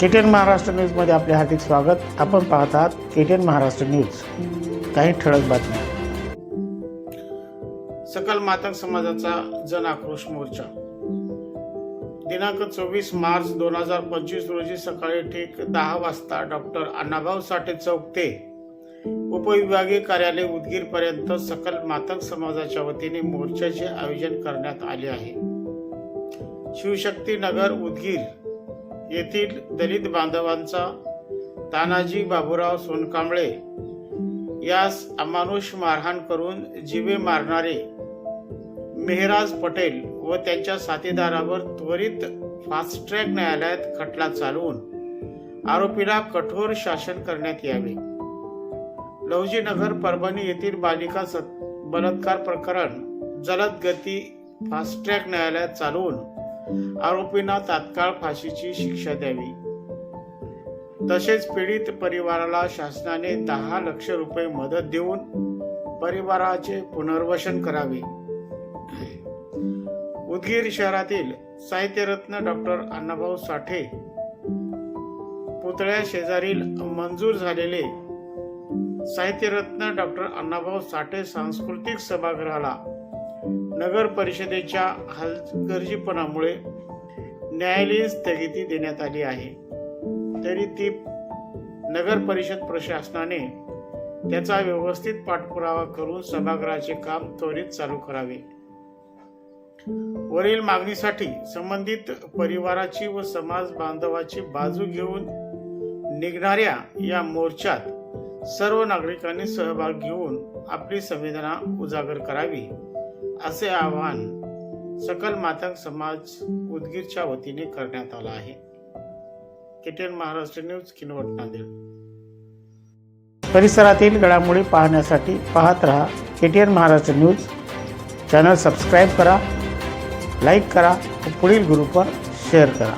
KTN Maharashtra न्यूजमध्ये आपले हार्दिक स्वागत. आपण पाहत आहात केटीएन महाराष्ट्र न्यूज. काही ठळक बातम्या. सकल मातक समाजाचा जन आक्रोश मोर्चा. दिनांक चोवीस मार्च दोन हजार पंचवीस रोजी सकाळी ठीक दहा वाजता डॉक्टर अण्णाभाऊ साठे चौक ते उपविभागीय कार्यालय उदगीर पर्यंत सकल मातक समाजाच्या वतीने मोर्चाचे आयोजन करण्यात आले आहे. शिवशक्ती नगर उदगीर येथील दलित बांधवांचा तानाजी बाबूराव सोनकांबळे यास अमानुष मारहाण करून जीवे मारणारे मेहराज पटेल व त्यांच्या साथीदारावर त्वरित फास्ट ट्रॅक न्यायालयात खटला चालवून आरोपीला कठोर शासन करण्यात यावे. लवजीनगर परभणी येथील बालिका बलात्कार प्रकरण जलद गती फास्ट ट्रॅक न्यायालयात चालवून आरोपींना तात्काळ फाशीची शिक्षा द्यावी. तसेच पीडित परिवाराला शासनाने दहा लक्ष रुपये मदत देऊन परिवाराचे पुनर्वसन करावे. उदगीर शहरातील साहित्यरत्न डॉक्टर अण्णाभाऊ साठे पुतळ्या शेजारील मंजूर झालेले साहित्यरत्न डॉक्टर अण्णाभाऊ साठे सांस्कृतिक सभागृहाला नगर परिषदेच्या हलगर्जीपणामुळे न्यायालयीन स्थगिती देण्यात आली आहे. तरी ती नगर परिषद प्रशासनाने त्याचा व्यवस्थित पाठपुरावा करून सभागृहाचे काम त्वरित चालू करावे. वरील मागणीसाठी संबंधित परिवाराची व समाज बांधवाची बाजू घेऊन निघणाऱ्या या मोर्चात सर्व नागरिकांनी सहभाग घेऊन आपली संवेदना उजागर करावी. असे आवाहन सकल मातंग समाज उदगीरच्या वतीने करण्यात आला आहे. KTN Maharashtra news Kinwat Nanded. परिसरातील घडामोडी पाहण्यासाठी पाहत रहा KTN Maharashtra news. Channel subscribe करा लाईक करा व पुढील ग्रुपवर शेअर करा.